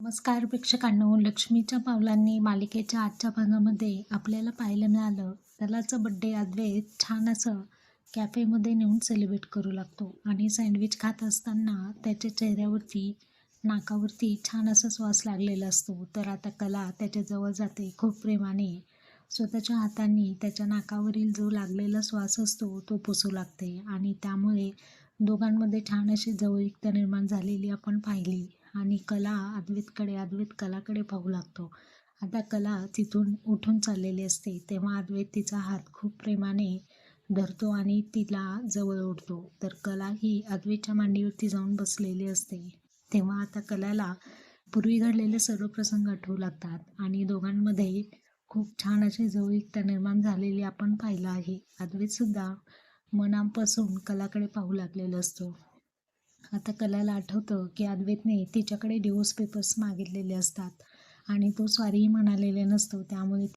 नमस्कार प्रेक्षकांनो लक्ष्मीच्या पावलांनी मालिकेच्या आजच्या भागामध्ये आपल्याला पाहायला मिळालं त्यालाचं बड्डे अद्वैत छान असं कॅफेमध्ये नेऊन सेलिब्रेट करू लागतो आणि सँडविच खात असताना त्याच्या चेहऱ्यावरती नाकावरती छान असा श्वास लागलेला असतो. तर आता कला त्याच्याजवळ जाते खूप प्रेमाने स्वतःच्या हातांनी त्याच्या नाकावरील जो लागलेला श्वास असतो तो पुसू लागते आणि त्यामुळे दोघांमध्ये छान अशी जवळीकता निर्माण झालेली आपण पाहिली. आणि कला अद्वैतकडे अद्वैत कलाकडे पाहू लागतो. आता कला तिथून उठून चाललेली असते तेव्हा अद्वैत तिचा हात खूप प्रेमाने धरतो आणि तिला जवळ ओढतो. तर कला ही अद्वैतच्या मांडीवरती जाऊन बसलेली असते. तेव्हा आता कलाला पूर्वी घडलेले सर्व प्रसंग आठवू लागतात आणि दोघांमध्ये खूप छान अशी जवळीकता निर्माण झालेली आपण पाहिलं आहे. अद्वैतसुद्धा मनापासून कलाकडे पाहू लागलेला असतो. आता कलाला आठवतं की अद्वैतने तिच्याकडे डिवोर्स पेपर्स मागितलेले असतात. आणि तो स्वारीही म्हणालेले नसतो त्यामुळे